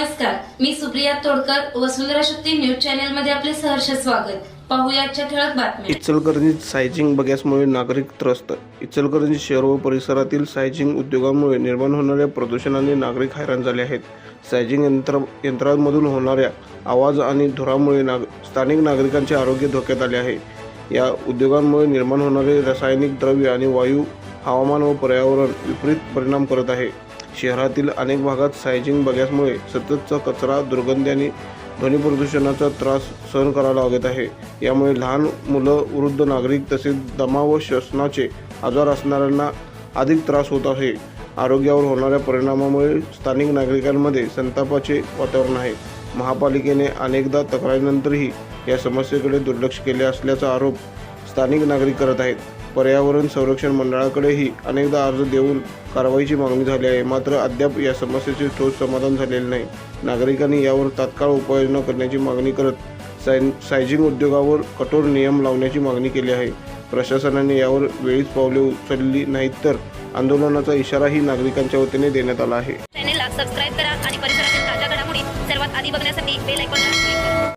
नमस्कार मी सुप्रिया तोडकर वसुंधरा शक्ती न्यूज चॅनलमध्ये आपले सहर्ष स्वागत. पाहूया ठळक बातम्या. बगॅसमुळे नागरिक त्रस्त. इचलकरंजी शहर व परिसरातील सायजिंग उद्योगामुळे निर्माण होणाऱ्या प्रदूषणाने नागरिक हैराण झाले आहेत. सायजिंग यंत्र यंत्रांमधून होणाऱ्या आवाज आणि धुरामुळे नाग स्थानिक नागरिकांचे आरोग्य धोक्यात आले आहे. या उद्योगांमुळे निर्माण होणारे रासायनिक द्रव्य आणि वायू हवामान व पर्यावरण विपरीत परिणाम करत आहे. शहरातील अनेक भागात सायजिंग बघ्यासमुळे सततचा कचरा दुर्गंधी आणि ध्वनी प्रदूषणाचा त्रास सहन करावा लागत आहे. यामुळे लहान मुलं वृद्ध नागरिक तसेच दमा व श्वसनाचे आजार असणाऱ्यांना अधिक त्रास होत आहे. आरोग्यावर होणाऱ्या परिणामामुळे स्थानिक नागरिकांमध्ये संतापाचे वातावरण आहे. महापालिकेने अनेकदा तक्रारीनंतरही या समस्येकडे दुर्लक्ष केले असल्याचा आरोप स्थानिक नागरिक करत आहेत. पर्यावरण संरक्षण मंडळाकडेही अनेकदा अर्ज देऊन कारवाईची मागणी झाली आहे. मात्र अद्याप या समस्येचे ठोस समाधान झालेले नाही. नागरिकांनी यावर तात्काळ उपाययोजना करण्याची मागणी करत साय सायझिंग उद्योगावर कठोर नियम लावण्याची मागणी केली आहे. प्रशासनाने यावर वेळीच पावले उचलली नाहीत तर आंदोलनाचा इशाराही नागरिकांच्या वतीने देण्यात आला आहे. चॅनेलला सबस्क्राईब करा आणि परिसरातील ताज्या घडामोडी सर्वात आधी बघण्यासाठी बेल